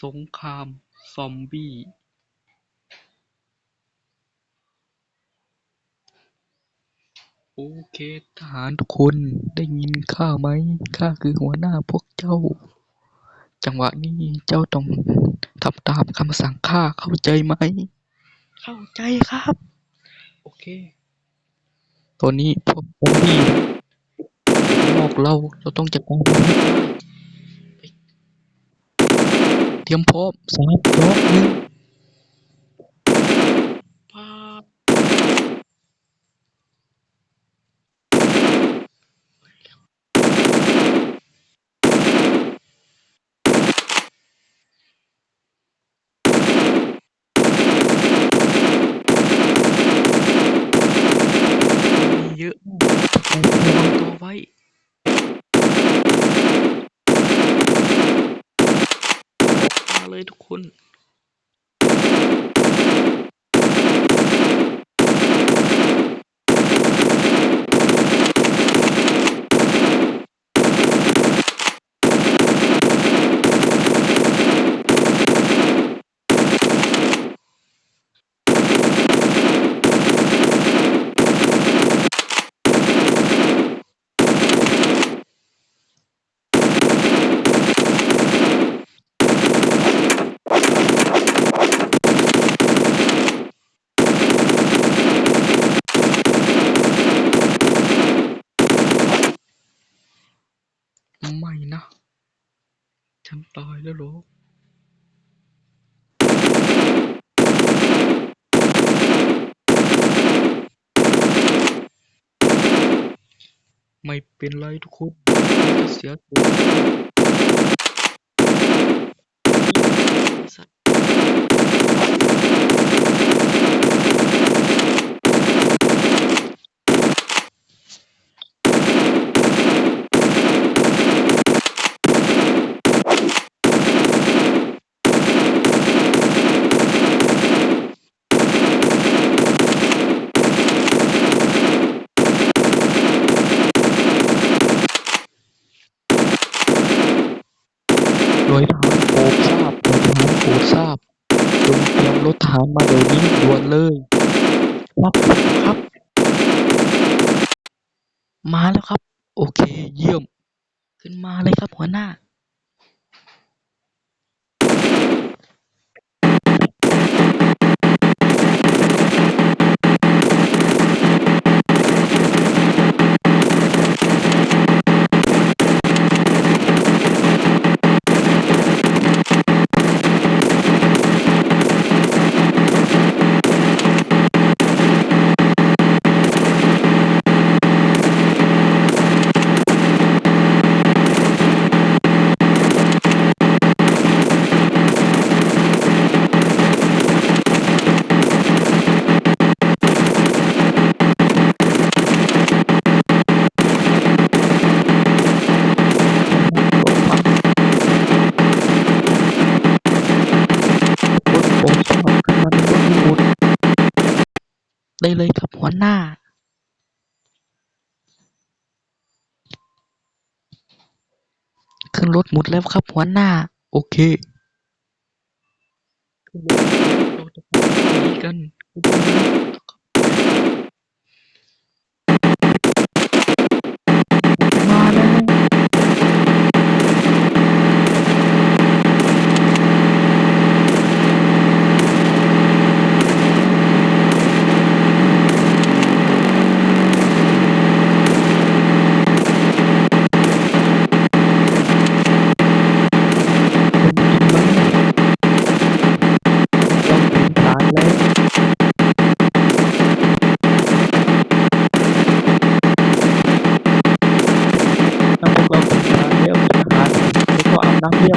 สงครามซอมบี้โอเคทหารทุกคนได้ยินข้าไหมข้าคือหัวหน้าพวกเจ้า จังหวะนี้เจ้าต้องทำตามคำสั่งข้าเข้าใจไหม เข้าใจครับ โอเค ตอนนี้พวกซอมบี้นอกเราเราต้องจัดการมันให้ได้ไป เตรียมพร้อมสามสองหนึ่งพามีเยอะมากระวังตัวไว้ มา เลยทุกคน ไม่นะ ฉันตายแล้วหรอไม่เป็นไรทุกคนจะเสียตัว ดยทหารโปรดทราบ โดยทหารโปรดทราบจงเตรียมรถทหารมาเดี๋ยวนี้ด่วนเลยครับครับ มาแล้วครับ โอเค เยี่ยม ขึ้นมาเลยครับหัวหน้า ได้เลยครับหัวหน้าขึ้นรถหมดแล้วครับหัวหน้า โอเคเราจะไปกัน Thank.